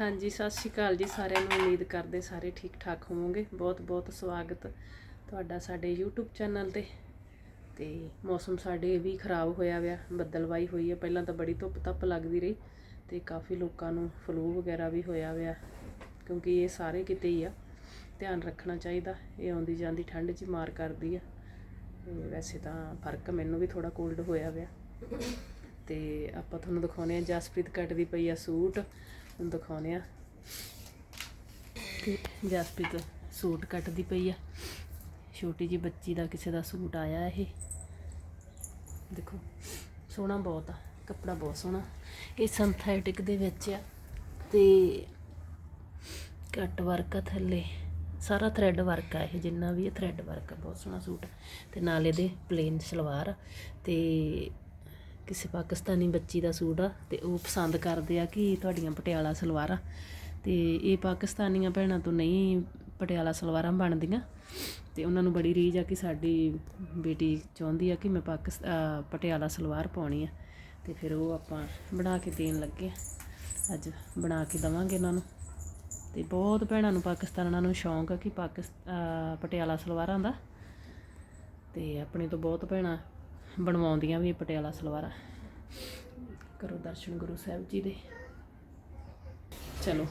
ਹਾਂਜੀ, ਸਤਿ ਸ਼੍ਰੀ ਅਕਾਲ ਜੀ ਸਾਰਿਆਂ ਨੂੰ। ਉਮੀਦ ਕਰਦੇ ਸਾਰੇ ਠੀਕ ਠਾਕ ਹੋਵੋਗੇ। ਬਹੁਤ ਬਹੁਤ ਸਵਾਗਤ ਤੁਹਾਡਾ ਸਾਡੇ YouTube ਚੈਨਲ ਤੇ। ਤੇ ਮੌਸਮ ਸਾਡੇ ਵੀ ਖਰਾਬ ਹੋਇਆ ਵਿਆ, ਬੱਦਲਵਾਈ ਹੋਈ ਹੈ ਪਹਿਲਾਂ ਤਾਂ ਬੜੀ ਧੁੱਪ ਧੱਪ ਲੱਗਦੀ ਰਹੀ ਤੇ ਕਾਫੀ ਲੋਕਾਂ ਨੂੰ ਫਲੂ ਵਗੈਰਾ ਵੀ ਹੋਇਆ ਵਿਆ, ਕਿਉਂਕਿ ਇਹ ਸਾਰੇ ਕਿਤੇ ਹੀ ਆ। ਧਿਆਨ ਰੱਖਣਾ ਚਾਹੀਦਾ, ਇਹ ਆਉਂਦੀ ਜਾਂਦੀ ਠੰਡ 'ਚ ਮਾਰ ਕਰਦੀ ਆ। ਵੈਸੇ ਤਾਂ ਫ਼ਰਕ ਮੈਨੂੰ ਵੀ ਥੋੜਾ ਕੋਲਡ ਹੋਇਆ ਵਿਆ। ਤੇ ਆਪਾਂ ਤੁਹਾਨੂੰ ਦਿਖਾਉਣੇ ਆ ਜਸਪ੍ਰੀਤ ਕੱਟਦੀ ਪਈ ਆ ਸੂਟ। ਤੁਹਾਨੂੰ ਦਿਖਾਉਣੇ ਆ। ਤੇ ਜਸਪ੍ਰੀਤ ਸੂਟ ਕੱਟਦੀ ਪਈ ਆ। ਛੋਟੀ ਜੀ ਬੱਚੀ ਦਾ ਕਿਸੇ ਦਾ ਸੂਟ ਆਇਆ ਇਹ। ਦੇਖੋ, ਸੋਹਣਾ ਬਹੁਤ ਆ, ਕੱਪੜਾ ਬਹੁਤ ਸੋਹਣਾ। ਇਹ ਸਿੰਥੈਟਿਕ ਦੇ ਵਿੱਚ ਆ ਤੇ ਕੱਟ ਵਰਕ ਆ ਥੱਲੇ। ਸਾਰਾ ਥ੍ਰੈਡ ਵਰਕ ਆ ਇਹ, ਜਿੰਨਾ ਵੀ ਇਹ ਥ੍ਰੈਡ ਵਰਕ ਆ, ਬਹੁਤ ਸੋਹਣਾ ਸੂਟ ਆ। ਤੇ ਨਾਲ ਇਹਦੇ ਪਲੇਨ ਸਲਵਾਰ ਆ। ਤੇ ਕਿਸੇ ਪਾਕਿਸਤਾਨੀ ਬੱਚੀ ਦਾ ਸੂਟ ਆ ਤੇ ਉਹ ਪਸੰਦ ਕਰਦੇ ਆ ਕਿ ਤੁਹਾਡੀਆਂ ਪਟਿਆਲਾ ਸਲਵਾਰਾਂ। ਤੇ ਇਹ ਪਾਕਿਸਤਾਨੀਆਂ ਭੈਣਾਂ ਤੋਂ ਨਹੀਂ ਪਟਿਆਲਾ ਸਲਵਾਰਾਂ ਬਣਦੀਆਂ। ਤੇ ਉਹਨਾਂ ਨੂੰ ਬੜੀ ਰੀਝ ਆ ਕਿ ਸਾਡੀ ਬੇਟੀ ਚਾਹੁੰਦੀ ਆ ਕਿ ਮੈਂ ਪਾਕਿਸ ਪਟਿਆਲਾ ਸਲਵਾਰ ਪਾਉਣੀ ਆ। ਤੇ ਫਿਰ ਉਹ ਆਪਾਂ ਬਣਾ ਕੇ ਦੇਣ ਲੱਗੇ ਆ। ਅੱਜ ਬਣਾ ਕੇ ਦਵਾਂਗੇ ਇਹਨਾਂ ਨੂੰ। ਤੇ ਬਹੁਤ ਭੈਣਾਂ ਨੂੰ ਪਾਕਿਸਤਾਨਾਂ ਨੂੰ ਸ਼ੌਂਕ ਆ ਕਿ ਪਾਕਿਸ ਪਟਿਆਲਾ ਸਲਵਾਰਾਂ ਦਾ। ਤੇ ਆਪਣੇ ਤੋਂ ਬਹੁਤ ਭੈਣਾਂ ਬਣਵਾਉਂਦੀਆਂ ਵੀ ਪਟਿਆਲਾ ਸਲਵਾਰਾਂ। ਕਰੋ ਦਰਸ਼ਨ ਗੁਰੂ ਸਾਹਿਬ ਜੀ ਦੇ। ਚਲੋ,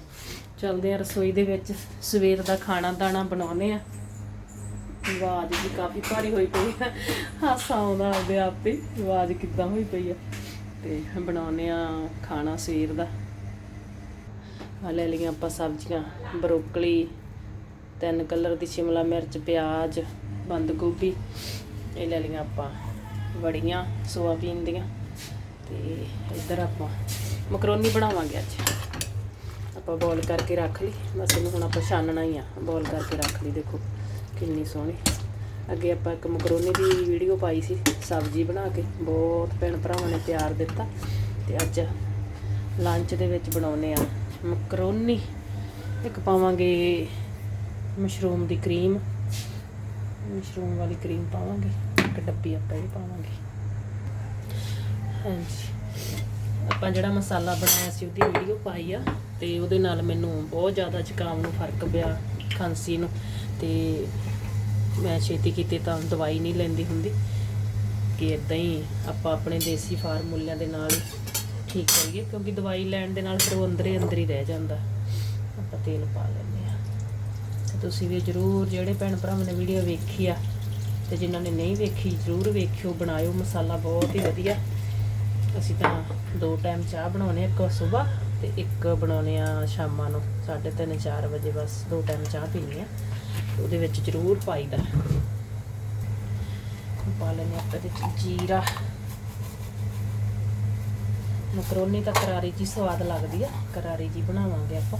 ਚੱਲਦੇ ਆ ਰਸੋਈ ਦੇ ਵਿੱਚ। ਸਵੇਰ ਦਾ ਖਾਣਾ ਦਾਣਾ ਬਣਾਉਨੇ ਆ ਆਵਾਜ਼ ਵੀ ਕਾਫੀ ਭਾਰੀ ਹੋਈ ਪਈ ਆ। ਹਾਸਾ ਆਉਂਦਾ ਆਪਦੇ ਆਪ ਤੇ। ਆਵਾਜ਼ ਕਿੱਦਾਂ ਹੋਈ ਪਈ ਆ। ਤੇ ਬਣਾਉਨੇ ਆ ਖਾਣਾ ਸਵੇਰ ਦਾ। ਆ ਲੈ ਲਈਆਂ ਆਪਾਂ ਸਬਜ਼ੀਆਂ। ਬਰੋਕਲੀ, ਤਿੰਨ ਕਲਰ ਦੀ ਸ਼ਿਮਲਾ ਮਿਰਚ, ਪਿਆਜ਼, ਬੰਦ ਗੋਭੀ। ਇਹ ਲੈ ਲਈਆਂ ਆਪਾਂ। ਵੜੀਆਂ, ਸੋਆਬੀਨ ਦੀਆਂ। ਤੇ ਇੱਧਰ ਆਪਾਂ ਮਕਰੋਨੀ ਬਣਾਵਾਂਗੇ ਅੱਜ। ਆਪਾਂ ਬੋਲ ਕਰਕੇ ਰੱਖ ਲਈ। ਬਸ ਇਹਨੂੰ ਹੁਣ ਆਪਾਂ ਛਾਨਣਾ ਹੀ ਆ। ਬੋਲ ਕਰਕੇ ਰੱਖ ਲਈ, ਦੇਖੋ ਕਿੰਨੀ ਸੋਹਣੀ। ਅੱਗੇ ਆਪਾਂ ਇੱਕ ਮਕਰੋਨੀ ਦੀ ਵੀਡੀਓ ਪਾਈ ਸੀ, ਸਬਜ਼ੀ ਬਣਾ ਕੇ। ਬਹੁਤ ਭੈਣ ਭਰਾਵਾਂ ਨੇ ਪਿਆਰ ਦਿੱਤਾ। ਤੇ ਅੱਜ ਲੰਚ ਦੇ ਵਿੱਚ ਬਣਾਉਨੇ ਆ ਮਕਰੋਨੀ। ਇੱਕ ਪਾਵਾਂਗੇ ਮਸ਼ਰੂਮ ਦੀ ਕਰੀਮ ਮਸ਼ਰੂਮ ਵਾਲੀ ਕਰੀਮ ਪਾਵਾਂਗੇ। ਇੱਕ ਡੱਬੀ ਆਪਾਂ ਇਹ ਪਾਵਾਂਗੇ। ਹਾਂਜੀ। ਆਪਾਂ ਜਿਹੜਾ ਮਸਾਲਾ ਬਣਾਇਆ ਸੀ, ਉਹਦੀ ਵੀਡੀਓ ਪਾਈ ਆ ਤੇ ਉਹਦੇ ਨਾਲ ਮੈਨੂੰ ਬਹੁਤ ਜ਼ਿਆਦਾ ਜ਼ੁਕਾਮ ਨੂੰ ਫ਼ਰਕ ਪਿਆ ਖਾਂਸੀ ਨੂੰ ਤੇ ਮੈਂ ਛੇਤੀ ਕੀਤੇ ਤਾਂ ਦਵਾਈ ਨਹੀਂ ਲੈਂਦੀ ਹੁੰਦੀ ਕਿ ਇਦਾਂ ਹੀ ਆਪਾਂ ਆਪਣੇ ਦੇਸੀ ਫਾਰਮੂਲਿਆਂ ਦੇ ਨਾਲ ਠੀਕ ਕਰੀਏ, ਕਿਉਂਕਿ ਦਵਾਈ ਲੈਣ ਦੇ ਨਾਲ ਫਿਰ ਉਹ ਅੰਦਰੇ ਅੰਦਰ ਹੀ ਰਹਿ ਜਾਂਦਾ। ਆਪਾਂ ਤੇਲ ਪਾ ਲੈਂਦੇ ਆ ਤੇ ਤੁਸੀਂ ਵੀ ਜਰੂਰ ਜਿਹੜੇ ਭੈਣ ਭਰਾਵਾਂ ਨੇ ਵੀਡੀਓ ਵੇਖੀ ਆ ਤੇ ਜਿਨ੍ਹਾਂ ਨੇ ਨਹੀਂ ਵੇਖੀ, ਜਰੂਰ ਵੇਖਿਓ, ਬਣਾਇਓ ਮਸਾਲਾ ਬਹੁਤ ਹੀ ਵਧੀਆ। ਅਸੀਂ ਤਾਂ ਦੋ ਟਾਈਮ ਚਾਹ ਬਣਾਉਨੇ ਇੱਕ ਸਵੇਰ ਤੇ ਇੱਕ ਬਣਾਉਨੇ ਆ ਸ਼ਾਮਾਂ ਨੂੰ 3:30 4 ਵਜੇ ਬਸ ਦੋ ਟਾਈਮ ਚਾਹ ਪੀਣੀ ਆ, ਉਹਦੇ ਵਿੱਚ ਜਰੂਰ ਪਾਈਦਾ ਪਾ ਲੈਣੇ ਆਪਾਂ ਇਹਦੇ ਜੀਰਾ। ਮਕਰੋਨੀ ਤਾਂ ਕਰਾਰੀ ਜੀ ਸਵਾਦ ਲੱਗਦੀ ਆ, ਕਰਾਰੀ ਜੀ ਬਣਾਵਾਂਗੇ ਆਪਾਂ।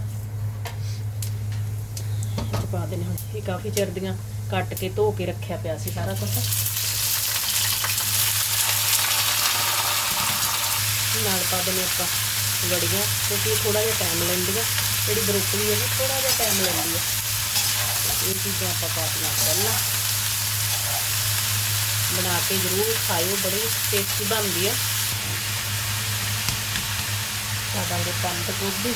ਪਾ ਦੇਣੇ ਹੁਣ ਇਹ ਕਾਫੀ ਚਿਰ ਦੀਆਂ ਕੱਟ ਕੇ ਧੋ ਕੇ ਰੱਖਿਆ ਪਿਆ ਸੀ ਸਾਰਾ ਕੁਝ ਨਾਲ ਪਾ ਦੇਣੇ ਆਪਾਂ ਵੜੀਆਂ, ਕਿਉਂਕਿ ਇਹ ਥੋੜਾ ਜਿਹਾ ਟਾਈਮ ਲੈਂਦੀ ਆ ਜਿਹੜੀ ਬਰੋਕਲੀ ਹੈ ਥੋੜਾ ਜਿਹਾ ਟਾਈਮ ਲੈਂਦੀ ਆ ਤੇ ਇਹ ਚੀਜ਼ਾਂ ਆਪਾਂ ਪਾ ਦਿਆਂ ਪਹਿਲਾਂ। ਬਣਾ ਕੇ ਜ਼ਰੂਰ ਖਾਇਓ, ਬੜੀ ਟੇਸਟੀ ਬਣਦੀ ਆ ਸਾਡਾ ਇਹ ਬੰਦ ਗੋਭੀ।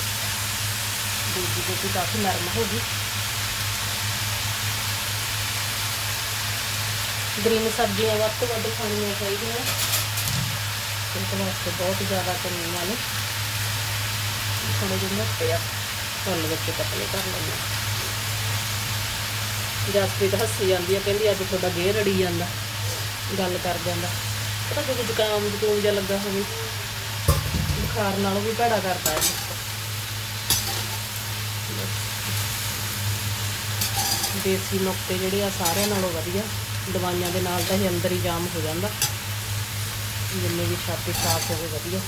ਦੂਜੀ ਗੋਭੀ ਕਾਫੀ ਨਰਮ ਹੋ ਗਈ। ਗ੍ਰੀਨ ਸਬਜ਼ੀਆਂ ਵੱਧ ਤੋਂ ਵੱਧ ਖਾਣੀਆਂ ਚਾਹੀਦੀਆਂ। ਇਸ ਵਾਸਤੇ ਬਹੁਤ ਜ਼ਿਆਦਾ ਕਮੀ ਵਾਲੇ ਥੋੜੇ ਜਿਹੇ ਮੋਟੇ ਆ। ਫੁੱਲ ਵਿੱਚ ਪਤਲੇ ਕਰ ਲੈਂਦੇ ਜਸਪ੍ਰੀਤ ਹੱਸੀ ਜਾਂਦੀ ਆ, ਕਹਿੰਦੀ ਅੱਜ ਤੁਹਾਡਾ ਗੇਰ ਅੜੀ ਜਾਂਦਾ। ਗੱਲ ਕਰ ਜਾਂਦਾ। ਪਤਾ ਕੋਈ ਜ਼ੁਕਾਮ ਜ਼ੁਕਾਮ ਜਿਹਾ ਲੱਗਾ ਹੋਵੇ, ਬੁਖਾਰ ਨਾਲੋਂ ਵੀ ਭੈੜਾ ਕਰਦਾ ਹੈ ਦੇਸੀ ਨੁਕਤੇ ਜਿਹੜੇ ਆ ਸਾਰਿਆਂ ਨਾਲੋਂ ਵਧੀਆ। ਦਵਾਈਆਂ ਦੇ ਨਾਲ ਤਾਂ ਇਹ ਅੰਦਰ ਹੀ ਜਾਮ ਹੋ ਜਾਂਦਾ। ਜਿੰਨੇ ਵੀ ਛਾਤੀ ਸਾਫ਼ ਹੋਵੇ ਵਧੀਆ।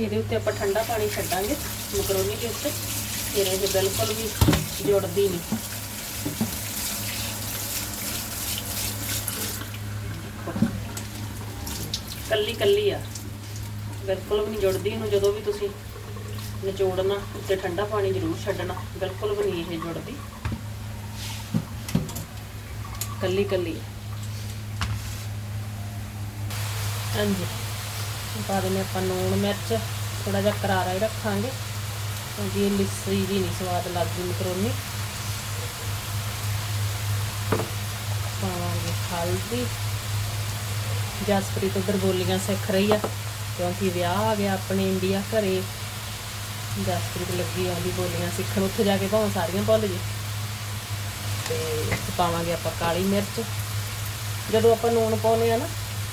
ਇਹਦੇ ਉੱਤੇ ਆਪਾਂ ਠੰਡਾ ਪਾਣੀ ਛੱਡਾਂਗੇ ਮਕਰੋਨੀ ਦੇ ਉੱਤੇ। ਫਿਰ ਇਹ ਬਿਲਕੁਲ ਵੀ ਜੁੜਦੀ ਨਹੀਂ। ਕੱਲੀ ਕੱਲੀ ਆ। ਬਿਲਕੁਲ ਵੀ ਨਹੀਂ ਜੁੜਦੀ। ਇਹਨੂੰ ਜਦੋਂ ਵੀ ਤੁਸੀਂ ਨਿਚੋੜਨਾ, ਉੱਤੇ ਠੰਡਾ ਪਾਣੀ ਜ਼ਰੂਰ ਛੱਡਣਾ। ਬਿਲਕੁਲ ਵੀ ਨਹੀਂ ਇਹ ਜੁੜਦੀ। ਕੱਲੀ ਕੱਲੀ ਹਾਂਜੀ। ਪਾ ਦਿੰਦੇ ਆਪਾਂ ਨੂਣ ਮਿਰਚ ਥੋੜਾ ਜਿਹਾ ਕਰਾਰਾ ਹੀ ਰੱਖਾਂਗੇ। ਕਿਉਂਕਿ ਇਹ ਲਿੱਸੀ ਜੀ ਨਹੀਂ, ਸਵਾਦ ਲੱਗਦੀ ਮਕਰੋਨੀ। ਪਾਵਾਂਗੇ ਹਲਦੀ। ਜਸਪ੍ਰੀਤ ਉਧਰ ਬੋਲੀਆਂ ਸਿੱਖ ਰਹੀ ਆ, ਕਿਉਂਕਿ ਵਿਆਹ ਆ ਗਿਆ ਆਪਣੇ ਇੰਡੀਆ ਘਰੇ। ਜਸਪ੍ਰੀਤ ਲੱਗੀ ਆਉਂਦੀ ਬੋਲੀਆਂ ਸਿੱਖਣ, ਉੱਥੇ ਜਾ ਕੇ ਭਾਵੇਂ ਸਾਰੀਆਂ ਭੁੱਲ ਜੇ। ਪਾਵਾਂਗੇ ਆਪਾਂ ਕਾਲੀ ਮਿਰਚ। ਜਦੋਂ ਆਪਾਂ ਨੂਣ ਪਾਉਨੇ ਆ ਨਾ,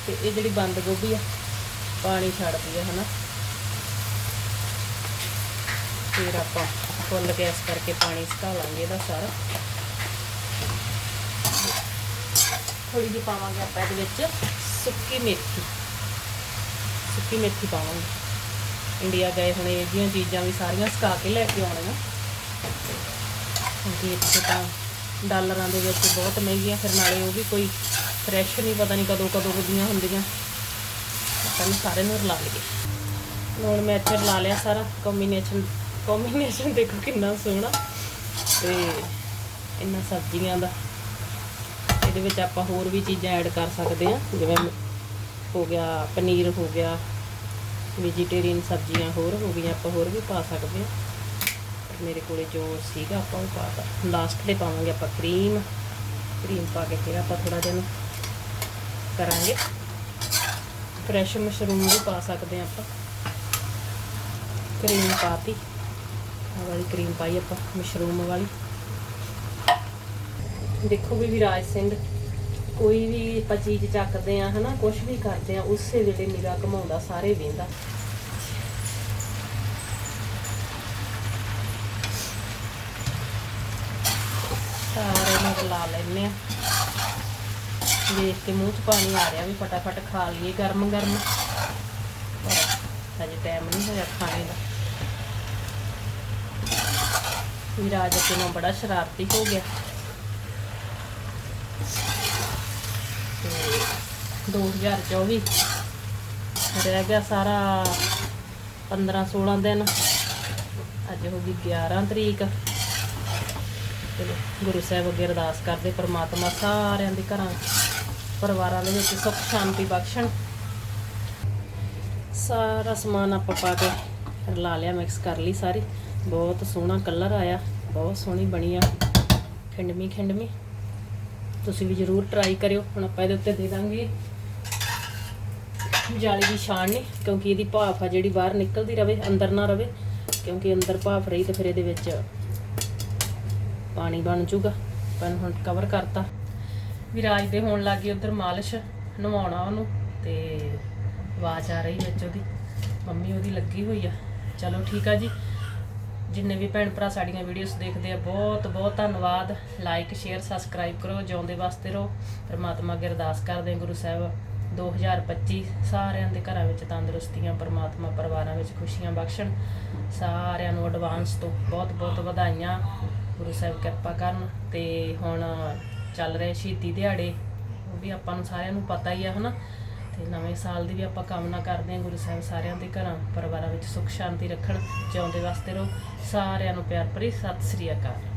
ਤੇ ਇਹ ਜਿਹੜੀ ਬੰਦ ਗੋਭੀ ਆ, ਪਾਣੀ ਛੱਡਦੀ ਆ, ਹਨਾ। ਫਿਰ ਆਪਾਂ ਫੁੱਲ ਗੈਸ ਕਰਕੇ ਪਾਣੀ ਸੁਕਾ ਲਾਂਗੇ ਇਹਦਾ ਸਾਰਾ। ਥੋੜੀ ਜਿਹੀ ਪਾਵਾਂਗੇ ਆਪਾਂ ਇਹਦੇ ਵਿੱਚ ਸੁੱਕੀ ਮੇਥੀ। ਸੁੱਕੀ ਮੇਥੀ ਪਾਵਾਂਗੇ। ਇੰਡੀਆ ਗਏ ਹੁਣ ਇਹ ਜਿਹੀਆਂ ਚੀਜ਼ਾਂ ਵੀ ਸਾਰੀਆਂ ਸੁਕਾ ਕੇ ਲੈ ਕੇ ਆਉਣੀਆਂ। ਕਿਉਂਕਿ ਇੱਥੇ ਤਾਂ ਡਾਲਰਾਂ ਦੇ ਵਿੱਚ ਬਹੁਤ ਮਹਿੰਗੀਆਂ, ਫਿਰ ਨਾਲੇ ਉਹ ਵੀ ਕੋਈ ਫਰੈਸ਼ ਨਹੀਂ, ਪਤਾ ਨਹੀਂ ਕਦੋਂ ਕਦੋਂ ਦੀਆਂ ਹੁੰਦੀਆਂ। ਆਪਾਂ ਨੂੰ ਸਾਰੇ ਨੂੰ ਰਲਾ ਲਈਏ। ਲੂਣ ਮਿਰਚ ਰਲਾ ਲਿਆ ਸਾਰਾ ਕੰਬੀਨੇਸ਼ਨ ਕੰਬੀਨੇਸ਼ਨ ਦੇਖੋ ਕਿੰਨਾ ਸੋਹਣਾ। ਤੇ ਇਹਨਾਂ ਸਬਜ਼ੀਆਂ ਦਾ। ਇਹਦੇ ਵਿੱਚ ਆਪਾਂ ਹੋਰ ਵੀ ਚੀਜ਼ਾਂ ਐਡ ਕਰ ਸਕਦੇ ਹਾਂ, ਜਿਵੇਂ ਹੋ ਗਿਆ ਪਨੀਰ, ਹੋ ਗਿਆ ਵੈਜੀਟੇਰੀਅਨ ਸਬਜ਼ੀਆਂ, ਹੋਰ ਹੋ ਗਈਆਂ, ਆਪਾਂ ਹੋਰ ਵੀ ਪਾ ਸਕਦੇ ਹਾਂ। ਮੇਰੇ ਕੋਲੇ ਜੋ ਸੀਗਾ ਆਪਾਂ ਉਹ ਪਾਤਾ ਲਾਸਟ ਤੇ ਪਾਵਾਂਗੇ ਆਪਾਂ ਕਰੀਮ ਕਰੀਮ ਪਾ ਕੇ ਫਿਰ ਆਪਾਂ ਥੋੜਾ ਜਿਹਾ ਕਰਾਂਗੇ। ਫਰੈਸ਼ ਮਸ਼ਰੂਮ ਵੀ ਪਾ ਸਕਦੇ ਹਾਂ ਆਪਾਂ। ਕਰੀਮ ਪਾਤੀ। ਆਹ ਵਾਲੀ ਕਰੀਮ ਪਾਈ ਆਪਾਂ ਮਸ਼ਰੂਮ ਵਾਲੀ। ਦੇਖੋ ਵੀ ਵਿਰਾਜ ਸਿੰਘ, ਕੋਈ ਵੀ ਆਪਾਂ ਚੀਜ਼ ਚੱਕਦੇ ਆ ਹਨਾ ਕੁਝ ਵੀ ਕਰਦੇ ਆ ਉਸੇ ਵੇਲੇ ਨਿਗਾਹ ਘਮਾਉਂਦਾ, ਸਾਰੇ ਵੇਂਦਾ। ਸਾਰੇ ਨੂੰ ਲਾ ਲੈਨੇ ਆ ਵੇਖ ਕੇ ਮੂੰਹ 'ਚ ਪਾਣੀ ਆ ਰਿਹਾ ਵੀ ਫਟਾਫਟ ਖਾ ਲਈਏ ਗਰਮ ਗਰਮ। ਹਜੇ ਟਾਈਮ ਨਹੀਂ ਹੋਇਆ ਖਾਣੇ ਦਾ। ਵਿਰਾਜ ਅੱਗੇ ਨੂੰ ਬੜਾ ਸ਼ਰਾਰਤੀ ਹੋ ਗਿਆ। ਤੇ 2024 ਰਹਿ ਗਿਆ ਸਾਰਾ 15 16 ਦਿਨ। ਅੱਜ ਹੋ ਗਈ 11 ਤਰੀਕ। ਚਲੋ, ਗੁਰੂ ਸਾਹਿਬ ਅੱਗੇ ਅਰਦਾਸ ਕਰਦੇ, ਪ੍ਰਮਾਤਮਾ ਸਾਰਿਆਂ ਦੇ ਘਰਾਂ, ਪਰਿਵਾਰਾਂ ਦੇ ਵਿੱਚ ਸੁੱਖ, ਸ਼ਾਂਤੀ ਬਖਸ਼ਣ। ਸਾਰਾ ਸਮਾਨ ਆਪਾਂ ਪਾ ਕੇ ਰਲਾ ਲਿਆ ਮਿਕਸ ਕਰ ਲਈ ਸਾਰੀ। ਬਹੁਤ ਸੋਹਣਾ ਕਲਰ ਆਇਆ, ਬਹੁਤ ਸੋਹਣੀ ਬਣੀ ਆ। ਖਿੰਡਮੀ ਖਿੰਡਮੀ। ਤੁਸੀਂ ਵੀ ਜਰੂਰ ਟਰਾਈ ਕਰਿਓ, ਹੁਣ ਆਪਾਂ ਇਹਦੇ ਉੱਤੇ ਦੇ ਦਾਂਗੇ। ਜਾਲੀ ਦੀ ਛਾਣਨੀ ਕਿਉਂਕਿ ਇਹਦੀ ਭਾਫ ਆ ਜਿਹੜੀ ਬਾਹਰ ਨਿਕਲਦੀ ਰਵੇ, ਅੰਦਰ ਨਾ ਰਵੇ, ਕਿਉਂਕਿ ਅੰਦਰ ਭਾਫ ਰਹੀ ਤੇ ਫਿਰ ਇਹਦੇ ਵਿੱਚ ਪਾਣੀ ਬਣ ਜੂਗਾ, ਪਰ ਹੁਣ ਕਵਰ ਕਰਤਾ। ਵਿਰਾਜ ਦੇ ਹੋਣ ਲੱਗੀ ਉਧਰ ਮਾਲਿਸ਼, ਨਵਾਉਣਾ ਉਹਨੂੰ, ਤੇ ਆਵਾਜ਼ ਆ ਰਹੀ ਵਿੱਚ ਉਹਦੀ। ਮੰਮੀ ਉਹਦੀ ਲੱਗੀ ਹੋਈ ਆ। ਚਲੋ ਠੀਕ ਆ ਜੀ। ਜਿੰਨੇ ਵੀ ਭੈਣ ਭਰਾ ਸਾਡੀਆਂ ਵੀਡੀਓਜ਼ ਦੇਖਦੇ ਆ, ਬਹੁਤ ਬਹੁਤ ਧੰਨਵਾਦ। ਲਾਈਕ ਸ਼ੇਅਰ ਸਬਸਕ੍ਰਾਈਬ ਕਰੋ, ਜਿਉਂਦੇ ਵਾਸਤੇ ਰਹੋ। ਪਰਮਾਤਮਾ ਅੱਗੇ ਅਰਦਾਸ ਕਰਦੇ ਗੁਰੂ ਸਾਹਿਬ। 2025 ਸਾਰਿਆਂ ਦੇ ਘਰਾਂ ਵਿੱਚ ਤੰਦਰੁਸਤੀਆਂ, ਪਰਮਾਤਮਾ ਪਰਿਵਾਰਾਂ ਵਿੱਚ ਖੁਸ਼ੀਆਂ ਬਖਸ਼ਣ। ਸਾਰਿਆਂ ਨੂੰ ਐਡਵਾਂਸ ਤੋਂ ਬਹੁਤ ਬਹੁਤ ਵਧਾਈਆਂ। ਗੁਰੂ ਸਾਹਿਬ ਕਿਰਪਾ ਕਰਨ ਤੇ ਹੁਣ ਚੱਲ ਰਹੇ ਸ਼ਹੀਦੀ ਦਿਹਾੜੇ, ਉਹ ਵੀ ਆਪਾਂ ਨੂੰ ਸਾਰਿਆਂ ਨੂੰ ਪਤਾ ਹੀ ਆ, ਹਨਾ? ਤੇ ਨਵੇਂ ਸਾਲ ਦੀ ਵੀ ਆਪਾਂ ਕਾਮਨਾ ਕਰਦੇ ਹਾਂ ਗੁਰੂ ਸਾਹਿਬ ਸਾਰਿਆਂ ਦੇ ਘਰਾਂ, ਪਰਿਵਾਰਾਂ ਵਿੱਚ ਸੁੱਖ ਸ਼ਾਂਤੀ ਰੱਖਣ, ਜਿਉਂਦੇ ਵਾਸਤੇ ਰਹੋ, ਸਾਰਿਆਂ ਨੂੰ ਪਿਆਰ ਭਰੀ ਸਤਿ ਸ੍ਰੀ ਅਕਾਲ।